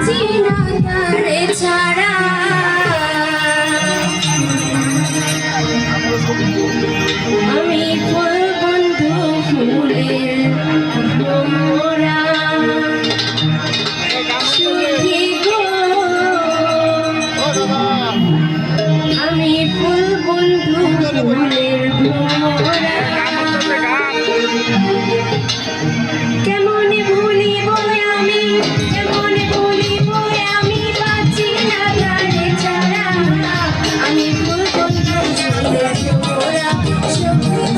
বাঁচি না আমি ফুল বন্ধু ফুলের মোরা সুখী গো আমি ফুল বন্ধু ফুলের yeah you.